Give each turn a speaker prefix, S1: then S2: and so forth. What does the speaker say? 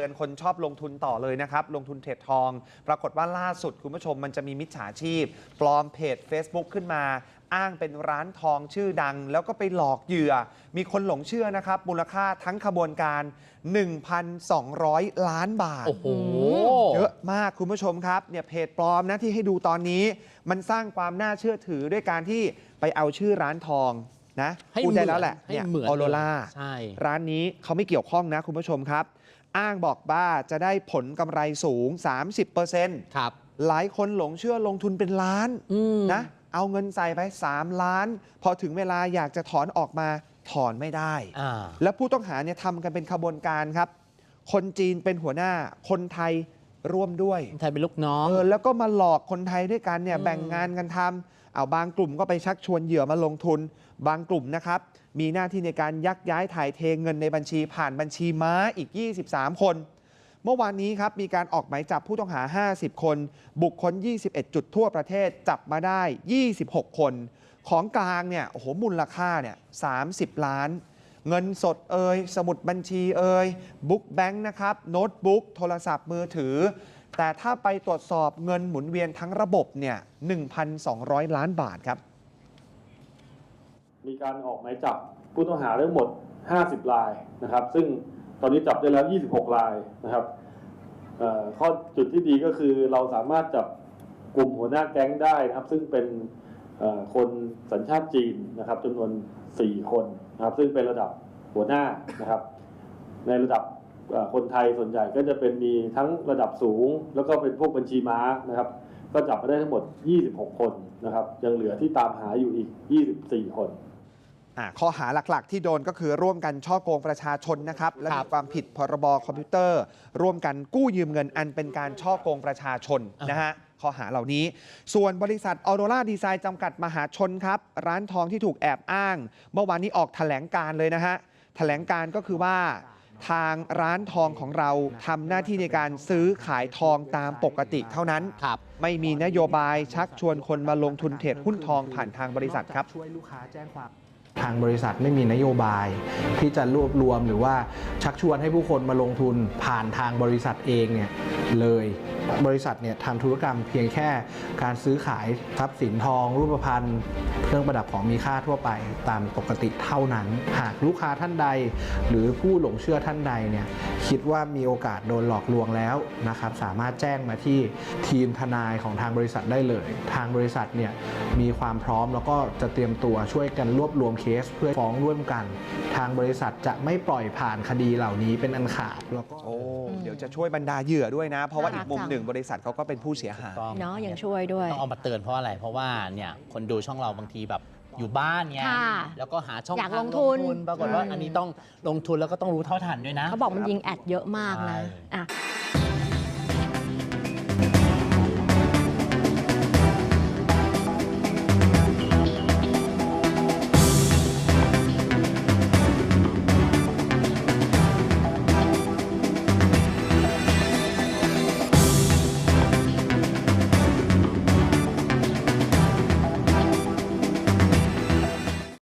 S1: เตือนคนชอบลงทุนต่อเลยนะครับ ลงทุนเทรดทอง ปรากฏว่าล่าสุดคุณผู้ชมมันจะมีมิจฉาชีพ ปลอมเพจ Facebook ขึ้นมา อ้างเป็นร้านทองชื่อดัง แล้วก็ไปหลอกเหยื่อ มีคนหลงเชื่อนะครับ มูลค่าทั้งขบวนการ 1,200 ล้านบาท
S2: โอ้โห
S1: เยอะมากคุณผู้ชมครับเนี่ยเพจปลอมนะที่ให้ดูตอนนี้ มันสร้างความน่าเชื่อถือด้วยการที่ไปเอาชื่อร้านทองนะ
S2: ให้
S1: พูดได้แล้วแหละ
S2: ให้
S1: เนี่ย
S2: เหมือน
S1: ออโรล่า
S2: ใช่
S1: ร้านนี้เขาไม่เกี่ยวข้องนะคุณผู้ชมครับ อ้างบอกว่าจะได้ผลกำไรสูง 30%
S2: ครับ
S1: หลายคนหลงเชื่อลงทุนเป็นล้าน
S2: อืม
S1: นะ เอาเงินใส่ไป 3 ล้าน พอถึงเวลาอยากจะถอนออกมาถอนไม่ได้
S2: อ่า
S1: แล้วผู้ต้องหาเนี่ยทำกันเป็นขบวนการครับ คนจีนเป็นหัวหน้าคนไทย ร่วมด้วย
S2: ไทยเป็นลูกน้อง
S1: เออแล้วก็มาหลอกคนไทยด้วยกันเนี่ย
S2: อืม
S1: แบ่งงานกันทำเอาบางกลุ่มก็ไปชักชวนเหยื่อมาลงทุน บางกลุ่มนะครับ มีหน้าที่ในการยักย้ายถ่ายเทเงินในบัญชีผ่านบัญชีม้าอีก 23 คน เมื่อวานนี้ครับมีการออกหมายจับผู้ต้องหา 50 คน บุคคล 21 จุดทั่วประเทศจับมาได้ 26 คน ของกลางเนี่ยโอ้โหมูลค่าเนี่ย30 ล้าน เงินสดเอ่ยสมุดบัญชีเอ่ยบุ๊กแบงค์นะครับโน้ตบุ๊กโทรศัพท์มือถือ แต่ถ้าไปตรวจสอบเงินหมุนเวียนทั้งระบบเนี่ย 1,200 ล้านบาทครับ
S3: มีการออกหมายจับผู้ต้องหาทั้งหมด 50 รายนะครับ ซึ่งตอนนี้จับได้แล้ว 26 รายนะครับข้อจุดที่ดีก็คือเราสามารถจับกลุ่มหัวหน้าแก๊งได้นะครับ ซึ่งเป็น คนสัญชาติจีนนะครับจำนวน 4 คนนะครับ ซึ่งเป็นระดับหัวหน้านะครับ ในระดับคนไทยส่วนใหญ่ก็จะเป็นมีทั้งระดับสูง แล้วก็เป็นพวกบัญชีม้านะครับ ก็จับมาได้ทั้งหมด 26 คนนะครับ ยังเหลือที่ตามหาอยู่อีก 24 คน
S1: อะ ข้อหาหลัก ๆ ที่โดนก็คือร่วมกันช่อโกงประชาชนนะครับและ
S2: ครั
S1: มี
S2: บ
S1: ความผิดพรบคอมพิวเตอร์ ร่วมกันกู้ยืมเงินอันเป็นการช่อโกงประชาชน
S2: อ่าน
S1: นะฮะข้อหาเหล่านี้ ส่วนบริษัทออโรราดีไซน์จำกัดมหาชนครับ ร้านทองที่ถูกแอบอ้าง เมื่อวานนี้ออกแถลงการเลยนะฮะแถลงการก็คือว่าทางร้านทองของเราทำหน้าที่ในการซื้อขายทองตามปกติเท่านั้น
S2: ครับ
S1: ไม่มีนโยบายชักชวนคนมาลงทุนเทรดหุ้นทองผ่านทางบริษัทครับ
S4: ช่วยลูกค้าแจ้งความ ทางบริษัทไม่มีนโยบาย ที่จะรวบรวมหรือว่าชักชวนให้ผู้คนมาลงทุนผ่านทางบริษัทเองเนี่ยเลยบริษัทเนี่ยทำธุรกรรมเพียงแค่การซื้อขายทรัพย์สินทอง รูปพรรณเครื่องประดับของมีค่าทั่วไปตามปกติเท่านั้น หากลูกค้าท่านใด หรือผู้หลงเชื่อท่านใดเนี่ยคิดว่ามีโอกาสโดนหลอกลวงแล้วนะครับสามารถแจ้งมาที่ทีมทนายของทางบริษัทได้เลย ทางบริษัทเนี่ยมีความพร้อมแล้วก็จะเตรียมตัวช่วยกันรวบรวมเคสเพื่อฟ้องร่วมกัน ทางบริษัทจะไม่ปล่อยผ่านคดีเหล่านี้เป็นอันขาดแล้วก็
S1: โอ้เดี๋ยวจะช่วยบรรดาเหยื่อด้วยนะ เพราะว่า
S5: น่ารั
S1: อี
S5: ก
S1: กมุม
S5: จัง
S1: หนึ่งบริษัทเขาก็เป็นผู้เสียหาย
S2: ต้อง
S5: เนาะยังช่วยด้วย
S2: ต้องเอามาเตือนเพราะอะไรเพราะว่าเนี่ยคนดูช่องเราบางทีแบบอยู่บ้านเนี่ย
S5: ค่ะ
S2: แล้วก็หาช่อง
S5: อยาก
S2: ท
S5: ลงทุน
S2: ปรากฏว่า
S5: อืม
S2: อันนี้ต้องลงทุนแล้วก็ต้องรู้เท่าทันด้วยนะ
S5: เขาบอกมันยิงแอดเยอะมากนะ
S2: ใช่
S5: อะ